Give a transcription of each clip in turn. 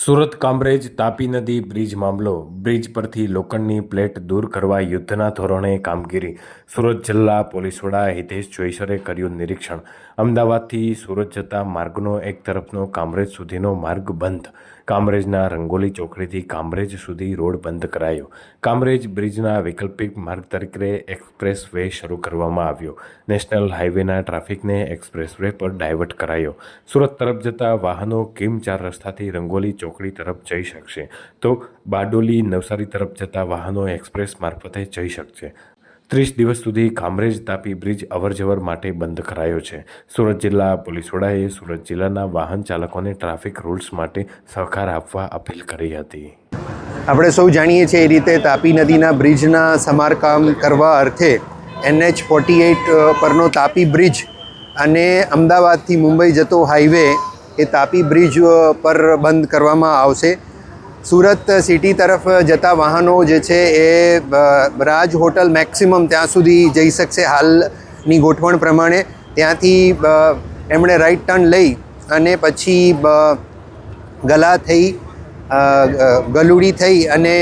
સુરત કામરેજ તાપી નદી બ્રિજ મામલો. બ્રિજ પરથી લોખંડની પ્લેટ દૂર કરવા યુદ્ધના ધોરણે કામગીરી. સુરત જિલ્લા પોલીસ વડા હિતેશ જોઈસરે કર્યું નિરીક્ષણ. અમદાવાદથી સુરત જતા માર્ગનો એક તરફનો કામરેજ સુધીનો માર્ગ બંધ. કામરેજના રંગોલી ચોકડીથી કામરેજ સુધી રોડ બંધ કરાયો. કામરેજ બ્રિજના વૈકલ્પિક માર્ગ તરીકે એક્સપ્રેસ વે શરૂ કરવામાં આવ્યો. નેશનલ હાઈવેના ટ્રાફિકને એક્સપ્રેસ વે પર ડાયવર્ટ કરાયો. સુરત તરફ જતા વાહનો કિમ ચાર રસ્તાથી રંગોલી ચોકડી તરફ જઈ શકશે. તો બારડોલી નવસારી તરફ જતા વાહનો એક્સપ્રેસ મારફતે જઈ શકશે. ત્રીસ દિવસ સુધી કામરેજ તાપી બ્રિજ અવરજવર માટે બંધ કરાયો છે. સુરત જિલ્લા પોલીસ વડાએ સુરત જિલ્લાના વાહન ચાલકોને ટ્રાફિક રૂલ્સ માટે સહકાર આપવા અપીલ કરી હતી. આપણે સૌ જાણીએ છીએ એ રીતે તાપી નદીના બ્રિજના સમારકામ કરવા અર્થે એનએચ ફોર્ટી એઇટ પરનો તાપી બ્રિજ અને અમદાવાદથી મુંબઈ જતો હાઈવે એ તાપી બ્રિજ પર બંધ કરવામાં આવશે. સુરત સિટી તરફ જતા વાહનો જે છે એ રાજ હોટલ મેક્સિમમ ત્યાં સુધી જઈ શકશે હાલની ગોઠવણ પ્રમાણે. ત્યાંથી એમણે રાઈટ ટર્ન લઈ અને પછી ગલા થઈ ગલુડી થઈ અને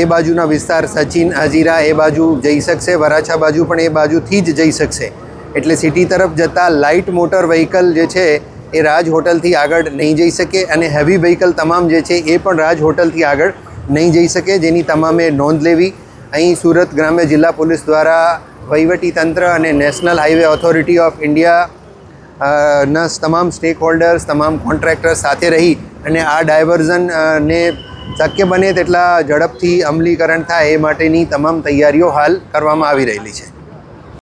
એ બાજુના વિસ્તાર સચિન હજીરા એ બાજુ જઈ શકશે, વરાછા બાજુ પણ એ બાજુથી જ જઈ શકશે. એટલે સિટી તરફ જતાં લાઇટ મોટર વ્હીકલ જે છે એ રાજ હોટલથી આગળ નહીં જઈ શકે અને હેવી વ્હીકલ તમામ જે છે એ પણ રાજ હોટલથી આગળ નહીં જઈ શકે, જેની તમામે નોંધ લેવી. અહીં સુરત ગ્રામ્ય જિલ્લા પોલીસ દ્વારા વહીવટી તંત્ર અને national highway authority of India ના તમામ સ્ટેક હોલ્ડર્સ તમામ કોન્ટ્રાક્ટર્સ સાથે રહી અને આ ડાયવર્ઝન ને શક્ય બને તેટલા ઝડપથી અમલીકરણ થાય એ માટેની તમામ તૈયારીઓ હાલ કરવામાં આવી રહેલી છે.